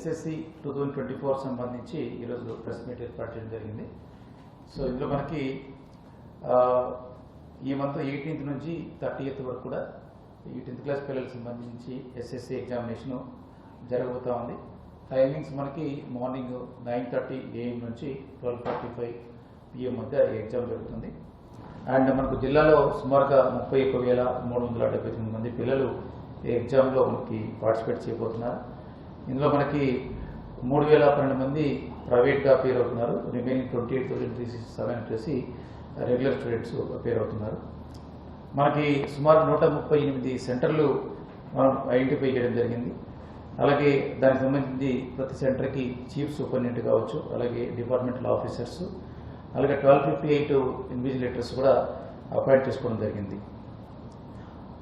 SSC two thousand twenty four సంబంధించి ఈరోజు press meet ఏర్పాటు చేయడం జరిగింది. సో ఇందులో మనకి ఈ మంత్ ఎయిటీన్త్ నుంచి థర్టీ ఎయిత్ వరకు కూడా ఎయిటీన్త్ క్లాస్ పిల్లలకు సంబంధించి ఎస్ఎస్సి ఎగ్జామినేషన్ జరగబోతూ ఉంది. టైమింగ్స్ మనకి మార్నింగ్ నైన్ థర్టీ ఏఎం నుంచి ట్వెల్వ్ ఫార్టీ ఫైవ్ పిఎం మధ్య ఎగ్జామ్ జరుగుతుంది. అండ్ మనకు జిల్లాలో సుమారుగా ముప్పై ఒక్క వేల మూడు వందల డెబ్బై తొమ్మిది మంది పిల్లలు ఈ ఎగ్జామ్లో మనకి పార్టిసిపేట్ చేయబోతున్నారు. ఇందులో మనకి మూడు వేల పన్నెండు మంది ప్రైవేట్గా పేరు అవుతున్నారు remaining twenty eight thousand three six seven వచ్చేసి రెగ్యులర్ స్టూడెంట్స్ పేరు అవుతున్నారు మనకి సుమారు నూట ముప్పై ఎనిమిది సెంటర్లు మనం ఐడెంటిఫై చేయడం జరిగింది. అలాగే దానికి సంబంధించి ప్రతి సెంటర్కి చీఫ్ సూపరింటెండెంట్ కావచ్చు అలాగే డిపార్ట్మెంటల్ ఆఫీసర్స్ అలాగే ట్వెల్వ్ ఫిఫ్టీ ఎయిట్ ఇన్విజిలేటర్స్ కూడా అపాయింట్ చేసుకోవడం జరిగింది.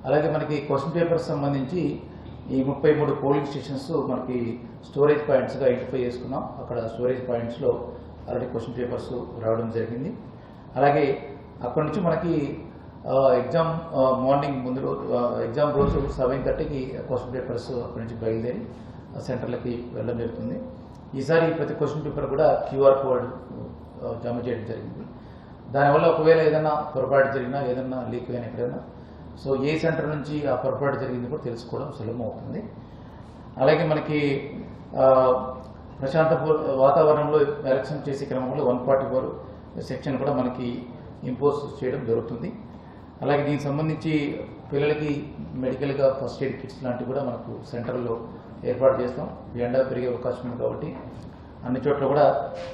అలాగే మనకి క్వశ్చన్ పేపర్స్ సంబంధించి ఈ ముప్పై మూడు పోలింగ్ స్టేషన్స్ మనకి స్టోరేజ్ పాయింట్స్గా ఐడెంటిఫై చేసుకున్నాం. అక్కడ స్టోరేజ్ పాయింట్స్లో ఆల్రెడీ క్వశ్చన్ పేపర్స్ రావడం జరిగింది. అలాగే అక్కడి నుంచి మనకి ఎగ్జామ్ మార్నింగ్ ముందు రోజు ఎగ్జామ్ రోజు సెవెన్ థర్టీకి క్వశ్చన్ పేపర్స్ అక్కడి నుంచి బయలుదేరి సెంటర్లకి వెళ్ళడం జరుగుతుంది. ఈసారి ప్రతి క్వశ్చన్ పేపర్ కూడా క్యూఆర్ కోడ్ జమ చేయడం జరిగింది. దానివల్ల ఒకవేళ ఏదైనా పొరపాటు జరిగినా ఏదైనా లీక్ అయినా ఎక్కడైనా సో ఏ సెంటర్ నుంచి ఆ పొరపాటు జరిగింది కూడా తెలుసుకోవడం సులభం అవుతుంది అలాగే మనకి ప్రశాంతపూర్ ప్రశాంత వాతావరణంలో ఎలక్షన్ చేసే క్రమంలో వన్ ఫార్టీ ఫోర్ సెక్షన్ కూడా మనకి ఇంపోజ్ చేయడం జరుగుతుంది. అలాగే దీనికి సంబంధించి పిల్లలకి మెడికల్గా ఫస్ట్ ఎయిడ్ కిట్స్ లాంటివి కూడా మనకు సెంటర్లో ఏర్పాటు చేస్తాం. ఎండా పెరిగే అవకాశం ఉంది కాబట్టి అన్ని చోట్ల కూడా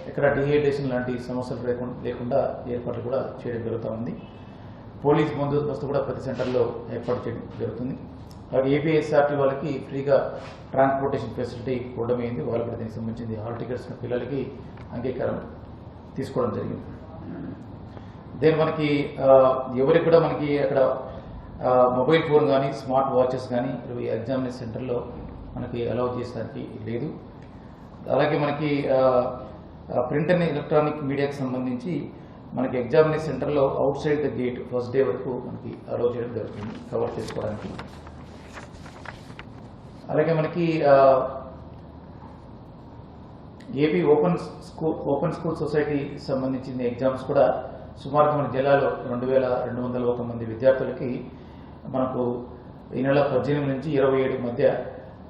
ఎక్కడ డిహైడ్రేషన్ లాంటి సమస్యలు లేకుండా లేకుండా ఏర్పాట్లు కూడా చేయడం జరుగుతూ ఉంది. పోలీస్ బందోబస్తు కూడా ప్రతి సెంటర్లో ఏర్పాటు చేయడం జరుగుతుంది. అలాగే ఏపీఎస్ఆర్టీ వాళ్ళకి ఫ్రీగా ట్రాన్స్పోర్టేషన్ ఫెసిలిటీ ఇవ్వడం అయింది వాళ్ళకి కూడా దీనికి సంబంధించింది హాల్ టికెట్స్ పిల్లలకి అంగీకారం తీసుకోవడం జరిగింది. దేని మనకి ఎవరికి కూడా మనకి అక్కడ మొబైల్ ఫోన్ కానీ స్మార్ట్ వాచెస్ కానీ ఈ ఎగ్జామినేషన్ సెంటర్లో మనకి అలౌ చేసడానికి లేదు. అలాగే మనకి ప్రింట్ అండ్ ఎలక్ట్రానిక్ మీడియాకి సంబంధించి మనకి ఎగ్జామినేషన్ సెంటర్లో outside the gate first day వరకు మనకి అలౌ చేయడం జరుగుతుంది కవర్ చేసుకోవడానికి. అలాగే మనకి AP open school open school society సంబంధించిన ఎగ్జామ్స్ కూడా సుమారుగా మన జిల్లాలో రెండు వేల రెండు వందల ఒక మంది విద్యార్థులకి మనకు ఈ నెల పద్దెనిమిది నుంచి ఇరవై ఏడు మధ్య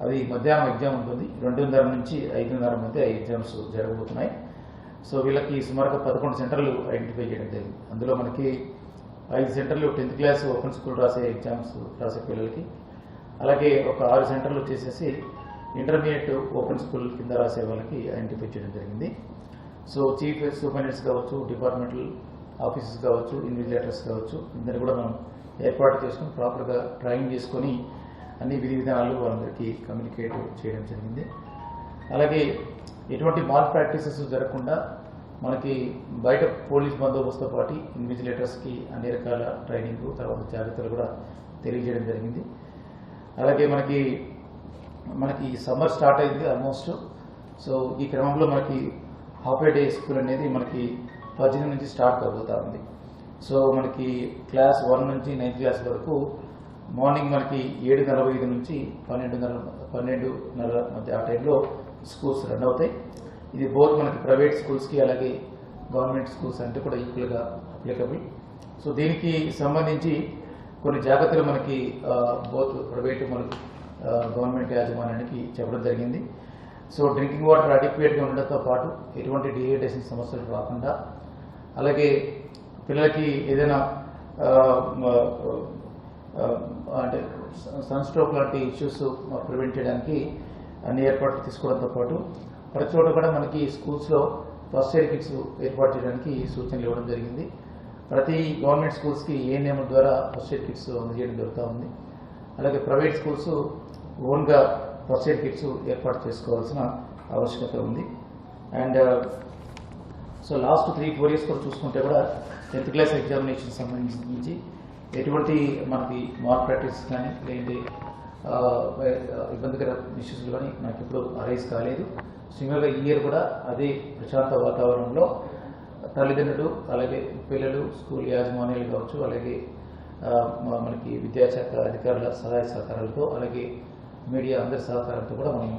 అది మధ్యాహ్నం ఎగ్జామ్ ఉంటుంది. రెండున్నర నుంచి ఐదున్నర మధ్య ఎగ్జామ్స్ జరగబోతున్నాయి. సో వీళ్ళకి సుమారుగా పదకొండు సెంటర్లు ఐడెంటిఫై చేయడం జరిగింది. అందులో మనకి ఐదు సెంటర్లు టెన్త్ క్లాస్ ఓపెన్ స్కూల్ రాసే ఎగ్జామ్స్ రాసే పిల్లలకి అలాగే ఒక ఆరు సెంటర్లు వచ్చేసేసి ఇంటర్మీడియట్ ఓపెన్ స్కూల్ కింద రాసే వాళ్ళకి ఐడెంటిఫై చేయడం జరిగింది. సో చీఫ్ సూపరింటెండెంట్స్ కావచ్చు డిపార్ట్మెంటల్ ఆఫీసెస్ కావచ్చు ఇన్విజిలేటర్స్ కావచ్చు ఇద్దరు కూడా మనం ఏర్పాటు చేసుకుని ప్రాపర్గా ట్రైన్ చేసుకొని అన్ని విధి విధానాలు వాళ్ళందరికీ కమ్యూనికేట్ చేయడం జరిగింది. అలాగే ఎటువంటి మాల్ ప్రాక్టీసెస్ జరగకుండా మనకి బయట పోలీస్ బందోబస్తుతో పాటు ఇన్విజిలేటర్స్కి అన్ని రకాల ట్రైనింగ్ తర్వాత జాగ్రత్తలు కూడా తెలియజేయడం జరిగింది. అలాగే మనకి మనకి సమ్మర్ స్టార్ట్ అయింది ఆల్మోస్ట్. సో ఈ క్రమంలో మనకి హాఫ్ డే స్కూల్ అనేది మనకి పద్దెనిమిది నుంచి స్టార్ట్ కాబోతా ఉంది. సో మనకి క్లాస్ వన్ నుంచి నైన్త్ క్లాస్ వరకు మార్నింగ్ మనకి ఏడు నలభై ఐదు నుంచి పన్నెండు పన్నెండున్నర మధ్య ఆ టైంలో స్కూల్స్ రన్ అవుతాయి. ఇది బోత్ మనకి ప్రైవేట్ స్కూల్స్కి అలాగే గవర్నమెంట్ స్కూల్స్ అంటే కూడా ఈక్వల్గా అప్లికబుల్ సో దీనికి సంబంధించి కొన్ని జాగ్రత్తలు మనకి బోత్ ప్రైవేట్ మనకి గవర్నమెంట్ యాజమాన్యానికి చెప్పడం జరిగింది. సో డ్రింకింగ్ వాటర్ అడిక్వేట్గా ఉండడంతో పాటు ఎటువంటి డిహైడ్రేషన్ సమస్యలు రాకుండా అలాగే పిల్లలకి ఏదైనా అంటే సన్ స్ట్రోక్ లాంటి ఇష్యూస్ ప్రివెంట్ చేయడానికి అన్ని ఏర్పాట్లు తీసుకోవడంతో పాటు ప్రతి చోట కూడా మనకి స్కూల్స్లో ఫస్ట్ ఎయిడ్ కిట్స్ ఏర్పాటు చేయడానికి సూచనలు ఇవ్వడం జరిగింది. ప్రతి గవర్నమెంట్ స్కూల్స్కి ఏ నియమం ద్వారా ఫస్ట్ ఎయిడ్ కిట్స్ అందజేయడం జరుగుతూ ఉంది. అలాగే ప్రైవేట్ స్కూల్స్ ఓన్గా ఫస్ట్ ఎయిడ్ కిట్స్ ఏర్పాటు చేసుకోవాల్సిన ఆవశ్యకత ఉంది. And so last three four years కూడా చూసుకుంటే కూడా టెన్త్ క్లాస్ ఎగ్జామినేషన్ సంబంధించి ఎటువంటి మనకి మార్క్ ప్రాక్టీస్ కానీ లేదంటే ఇబ్బందికర ఇష్యూస్ కానీ నాకు ఎప్పుడు అరైజ్ కాలేదు. సిమిలర్గా ఈ ఇయర్ కూడా అదే ప్రశాంత వాతావరణంలో తల్లిదండ్రులు అలాగే పిల్లలు స్కూల్ యాజమాన్యాలు కావచ్చు అలాగే మనకి విద్యాశాఖ అధికారుల సహాయ సహకారాలతో అలాగే మీడియా అందరి సహకారంతో కూడా మనం